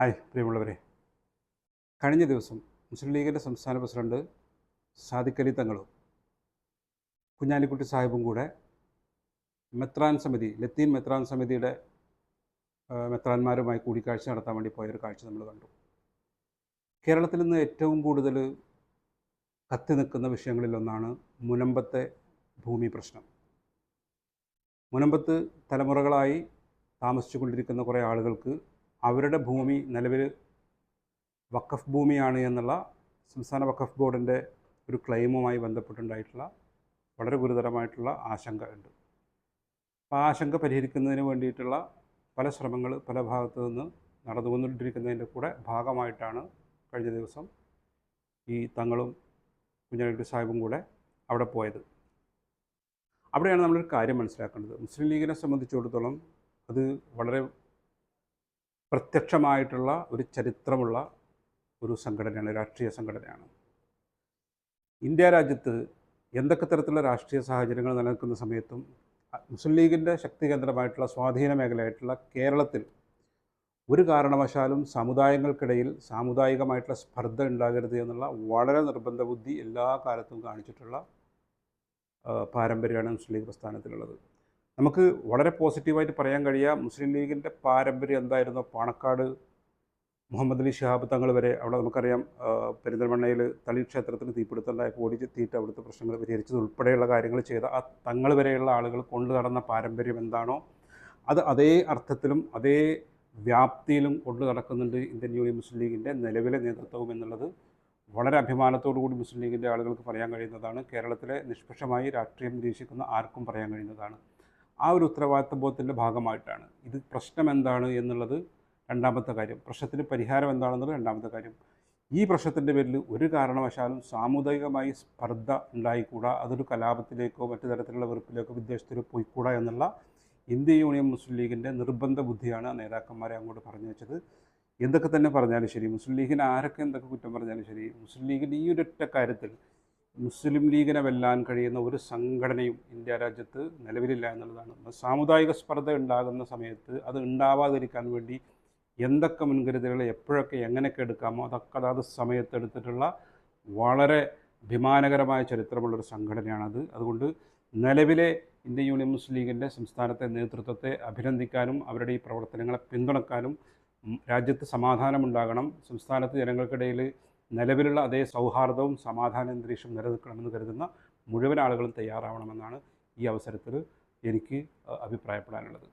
Hi പ്രിയമുള്ളവരെ. കഴിഞ്ഞ ദിവസം മുസ്ലിം ലീഗിന്റെ സംസ്ഥാന പ്രസിഡന്റ് സാദിഖലി തങ്ങളും കുഞ്ഞാലിക്കുട്ടി സാഹിബും കൂടെ മെത്രാൻ സമിതി ലത്തീൻ മെത്രാൻ സമിതിയുടെ മെത്രാന്മാരുമായി കൂടിക്കാഴ്ച നടത്താൻ വേണ്ടി പോയൊരു കാഴ്ച നമ്മൾ കണ്ടു. കേരളത്തിൽ നിന്ന് ഏറ്റവും കൂടുതൽ കത്തി നിൽക്കുന്ന വിഷയങ്ങളിലൊന്നാണ് മുനമ്പത്തെ ഭൂമി പ്രശ്നം. മുനമ്പത്ത് തലമുറകളായി താമസിച്ചു കൊണ്ടിരിക്കുന്ന കുറേ ആളുകൾക്ക് അവരുടെ ഭൂമി നിലവിൽ വഖഫ് ഭൂമിയാണ് എന്നുള്ള സംസ്ഥാന വഖഫ് ബോർഡിന്റെ ഒരു ക്ലെയിമുമായി ബന്ധപ്പെട്ടുണ്ടായിട്ടുള്ള വളരെ ഗുരുതരമായിട്ടുള്ള ആശങ്ക ഉണ്ട്. ആ ആശങ്ക പരിഹരിക്കുന്നതിന് വേണ്ടിയിട്ടുള്ള പല ശ്രമങ്ങൾ പല ഭാഗത്തു നിന്ന് നടന്നുകൊണ്ടിരിക്കുന്നതിന്റെ കൂടെ ഭാഗമായിട്ടാണ് കഴിഞ്ഞ ദിവസം ഈ തങ്ങളും കുഞ്ഞാലിക്കുട്ടി സാഹിബും കൂടെ അവിടെ പോയത്. അവിടെയാണ് നമ്മളൊരു കാര്യം മനസ്സിലാക്കേണ്ടത്. മുസ്ലിം ലീഗിനെ സംബന്ധിച്ചിടത്തോളം അത് വളരെ പ്രത്യക്ഷമായിട്ടുള്ള ഒരു ചരിത്രമുള്ള ഒരു സംഘടനയാണ് രാഷ്ട്രീയ സംഘടനയാണ്. ഇന്ത്യ രാജ്യത്ത് എന്തൊക്കെ തരത്തിലുള്ള രാഷ്ട്രീയ സാഹചര്യങ്ങൾ നിലനിൽക്കുന്ന സമയത്തും മുസ്ലിം ലീഗിന്റെ ശക്തി കേന്ദ്രമായിട്ടുള്ള സ്വാധീന മേഖലയായിട്ടുള്ള കേരളത്തിൽ ഒരു കാരണവശാലും സമുദായങ്ങൾക്കിടയിൽ സാമുദായികമായിട്ടുള്ള സ്പർദ്ധ ഉണ്ടാകരുത് എന്നുള്ള വളരെ നിർബന്ധ ബുദ്ധി എല്ലാ കാലത്തും കാണിച്ചിട്ടുള്ള പാരമ്പര്യമാണ് മുസ്ലിം ലീഗ് പ്രസ്ഥാനത്തിലുള്ളത്. നമുക്ക് വളരെ പോസിറ്റീവായിട്ട് പറയാൻ കഴിയുക. മുസ്ലിം ലീഗിന്റെ പാരമ്പര്യം എന്തായിരുന്നു? പാണക്കാട് മുഹമ്മദ് അലി ഷിഹാബ് തങ്ങൾ വരെ അവിടെ നമുക്കറിയാം പെരിന്തൽമണ്ണയിൽ തളി ക്ഷേത്രത്തിന് തീപിടുത്തുണ്ടായപ്പോൾ ഓടി തീയിട്ട് അവിടുത്തെ പ്രശ്നങ്ങൾ പരിഹരിച്ചത് ഉൾപ്പെടെയുള്ള കാര്യങ്ങൾ ചെയ്ത ആ തങ്ങൾ വരെയുള്ള ആളുകൾ കൊണ്ടു നടന്ന പാരമ്പര്യം എന്താണോ അത് അതേ അർത്ഥത്തിലും അതേ വ്യാപ്തിയിലും കൊണ്ടു നടക്കുന്നുണ്ട് ഇന്ത്യൻ യൂണിയൻ മുസ്ലിം ലീഗിന്റെ നിലവിലെ നേതൃത്വം എന്നുള്ളത്. വളരെ അഭിമാനത്തോടു കൂടി മുസ്ലിം ലീഗിന്റെ ആളുകൾക്ക് പറയാൻ കഴിയുന്നതാണ്. കേരളത്തിലെ നിഷ്പക്ഷമായി രാഷ്ട്രീയം നിരീക്ഷിക്കുന്ന ആർക്കും പറയാൻ കഴിയുന്നതാണ്. ആ ഒരു ഉത്തരവാദിത്വ ബോധത്തിന്റെ ഭാഗമായിട്ടാണ്. ഇത് പ്രശ്നം എന്താണ് എന്നുള്ളത് രണ്ടാമത്തെ കാര്യം. പ്രശ്നത്തിന് പരിഹാരം എന്താണെന്നുള്ളത് രണ്ടാമത്തെ കാര്യം. ഈ പ്രശ്നത്തിന്റെ പേരിൽ ഒരു കാരണവശാലും സാമുദായികമായി സ്പർദ്ധ ഉണ്ടായിക്കൂടാ. അതൊരു കലാപത്തിലേക്കോ മറ്റു തരത്തിലുള്ള വെറുപ്പിലേക്കോ വിദേശത്തിലോ പോയിക്കൂടാ എന്നുള്ള ഇന്ത്യ യൂണിയൻ മുസ്ലിം ലീഗിന്റെ നിർബന്ധ ബുദ്ധിയാണ് നേതാക്കന്മാരെ അങ്ങോട്ട് പറഞ്ഞു വെച്ചത്. എന്തൊക്കെ തന്നെ പറഞ്ഞാലും ശരി മുസ്ലിം ലീഗിന് ആരൊക്കെ എന്തൊക്കെ കുറ്റം പറഞ്ഞാലും ശരി മുസ്ലിം ലീഗിന്റെ ഈ ഒരൊറ്റ കാര്യത്തിൽ മുസ്ലിം ലീഗിനെ വെല്ലാൻ കഴിയുന്ന ഒരു സംഘടനയും ഇന്ത്യ രാജ്യത്ത് നിലവിലില്ല എന്നുള്ളതാണ്. സാമുദായിക സ്പർദ്ധ ഉണ്ടാകുന്ന സമയത്ത് അത് ഉണ്ടാവാതിരിക്കാൻ വേണ്ടി എന്തൊക്കെ മുൻകരുതലുകൾ എപ്പോഴൊക്കെ എങ്ങനെയൊക്കെ എടുക്കാമോ അതൊക്കെ അതാത് സമയത്ത് എടുത്തിട്ടുള്ള വളരെ അഭിമാനകരമായ ചരിത്രമുള്ളൊരു സംഘടനയാണത്. അതുകൊണ്ട് നിലവിലെ ഇന്ത്യൻ യൂണിയൻ മുസ്ലിം ലീഗിന്റെ സംസ്ഥാനത്തെ നേതൃത്വത്തെ അഭിനന്ദിക്കാനും അവരുടെ ഈ പ്രവർത്തനങ്ങളെ പിന്തുണക്കാനും രാജ്യത്ത് സമാധാനമുണ്ടാകണം. സംസ്ഥാനത്ത് ജനങ്ങൾക്കിടയിൽ നിലവിലുള്ള അതേ സൗഹാർദ്ദവും സമാധാന അന്തരീക്ഷം നിലനിൽക്കണമെന്ന് കരുതുന്ന മുഴുവൻ ആളുകളും തയ്യാറാവണമെന്നാണ് ഈ അവസരത്തിൽ എനിക്ക് അഭിപ്രായപ്പെടാനുള്ളത്.